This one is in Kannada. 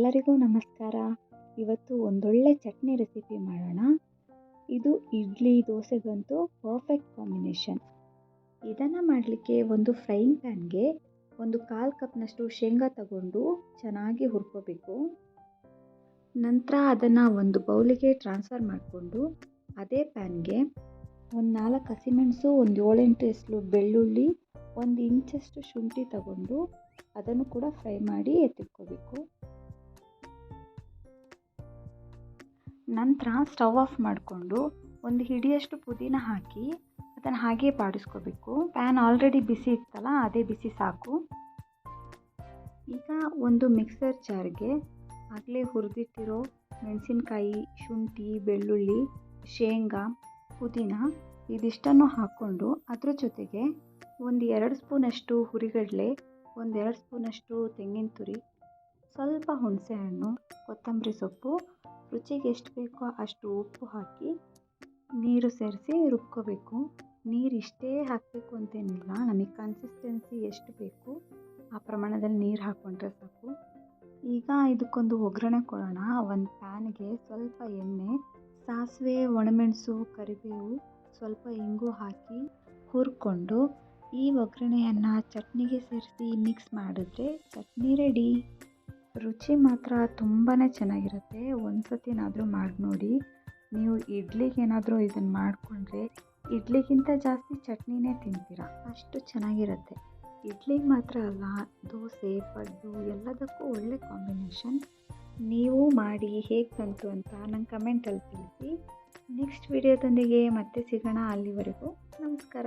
ಎಲ್ರಿಗೂ ನಮಸ್ಕಾರ. ಇವತ್ತು ಒಂದೊಳ್ಳೆ ಚಟ್ನಿ ರೆಸಿಪಿ ಮಾಡೋಣ. ಇದು ಇಡ್ಲಿ, ದೋಸೆಗಂತೂ ಪರ್ಫೆಕ್ಟ್ ಕಾಂಬಿನೇಷನ್ ಇದನ್ನು ಮಾಡಲಿಕ್ಕೆ ಒಂದು ಫ್ರೈಯಿಂಗ್ ಪ್ಯಾನ್ಗೆ ಒಂದು ಕಾಲು ಕಪ್ನಷ್ಟು ಶೇಂಗಾ ತಗೊಂಡು ಚೆನ್ನಾಗಿ ಹುರ್ಕೋಬೇಕು. ನಂತರ ಅದನ್ನು ಒಂದು ಬೌಲಿಗೆ ಟ್ರಾನ್ಸ್ಫರ್ ಮಾಡಿಕೊಂಡು ಅದೇ ಪ್ಯಾನ್ಗೆ ಒಂದು ನಾಲ್ಕು ಹಸಿಮೆಣಸು, ಒಂದು ಏಳೆಂಟು ಎಸ್ಲು ಬೆಳ್ಳುಳ್ಳಿ, ಒಂದು ಇಂಚಷ್ಟು ಶುಂಠಿ ತಗೊಂಡು ಅದನ್ನು ಕೂಡ ಫ್ರೈ ಮಾಡಿ ಎತ್ತಿಟ್ಕೋಬೇಕು. ನಂತರ ಸ್ಟವ್ ಆಫ್ ಮಾಡಿಕೊಂಡು ಒಂದು ಹಿಡಿಯಷ್ಟು ಪುದೀನ ಹಾಕಿ ಅದನ್ನು ಹಾಗೇ ಬಾಡಿಸ್ಕೋಬೇಕು. ಪ್ಯಾನ್ ಆಲ್ರೆಡಿ ಬಿಸಿ ಇತ್ತಲ್ಲ, ಅದೇ ಬಿಸಿ ಸಾಕು. ಈಗ ಒಂದು ಮಿಕ್ಸರ್ ಜಾರ್ಗೆ ಆಗಲೇ ಹುರಿದಿಟ್ಟಿರೋ ಮೆಣಸಿನ್ಕಾಯಿ, ಶುಂಠಿ, ಬೆಳ್ಳುಳ್ಳಿ, ಶೇಂಗಾ, ಪುದೀನ ಇದಿಷ್ಟನ್ನು ಹಾಕ್ಕೊಂಡು ಅದರ ಜೊತೆಗೆ ಒಂದು ಎರಡು ಸ್ಪೂನಷ್ಟು ಹುರಿಗಡಲೆ, ಒಂದೆರಡು ಸ್ಪೂನಷ್ಟು ತೆಂಗಿನ ತುರಿ, ಸ್ವಲ್ಪ ಹುಣಸೆಹಣ್ಣು, ಕೊತ್ತಂಬರಿ ಸೊಪ್ಪು ರುಚಿಗೆ ಎಷ್ಟು ಬೇಕೋ ಅಷ್ಟು ಉಪ್ಪು ಹಾಕಿ ನೀರು ಸೇರಿಸಿ ರುಬ್ಕೋಬೇಕು. ನೀರು ಇಷ್ಟೇ ಹಾಕಬೇಕು ಅಂತೇನಿಲ್ಲ, ನಮಗೆ ಕನ್ಸಿಸ್ಟೆನ್ಸಿ ಎಷ್ಟು ಬೇಕು ಆ ಪ್ರಮಾಣದಲ್ಲಿ ನೀರು ಹಾಕ್ಕೊಂಡ್ರೆ ಸಾಕು. ಈಗ ಇದಕ್ಕೊಂದು ಒಗ್ಗರಣೆ ಕೊಡೋಣ. ಒಂದು ಪ್ಯಾನ್ಗೆ ಸ್ವಲ್ಪ ಎಣ್ಣೆ, ಸಾಸಿವೆ, ಒಣಮೆಣಸು, ಕರಿಬೇವು ಸ್ವಲ್ಪ ಇಂಗು ಹಾಕಿ ಹುರ್ಕೊಂಡು ಈ ಒಗ್ಗರಣೆಯನ್ನು ಚಟ್ನಿಗೆ ಸೇರಿಸಿ ಮಿಕ್ಸ್ ಮಾಡಿದ್ರೆ ಚಟ್ನಿ ರೆಡಿ ರುಚಿ ಮಾತ್ರ ತುಂಬಾ ಚೆನ್ನಾಗಿರುತ್ತೆ. ಒಂದು ಸತಿನಾದರೂ ಮಾಡಿ ನೋಡಿ. ನೀವು ಇಡ್ಲಿಗೆ ಏನಾದರೂ ಇದನ್ನು ಮಾಡಿಕೊಂಡ್ರೆ ಇಡ್ಲಿಗಿಂತ ಜಾಸ್ತಿ ಚಟ್ನಿನೇ ತಿಂತೀರ. ಅಷ್ಟು ಚೆನ್ನಾಗಿರುತ್ತೆ. ಇಡ್ಲಿಗೆ ಮಾತ್ರ ಅಲ್ಲ, ದೋಸೆ, ಪಡ್ಡು ಎಲ್ಲದಕ್ಕೂ ಒಳ್ಳೆ ಕಾಂಬಿನೇಷನ್. ನೀವು ಮಾಡಿ ಹೇಗೆ ಬಂತು ಅಂತ ನಂಗೆ ಕಮೆಂಟಲ್ಲಿ ತಿಳಿಸಿ. ನೆಕ್ಸ್ಟ್ ವಿಡಿಯೋದೊಂದಿಗೆ ಮತ್ತೆ ಸಿಗೋಣ. ಅಲ್ಲಿವರೆಗೂ ನಮಸ್ಕಾರ.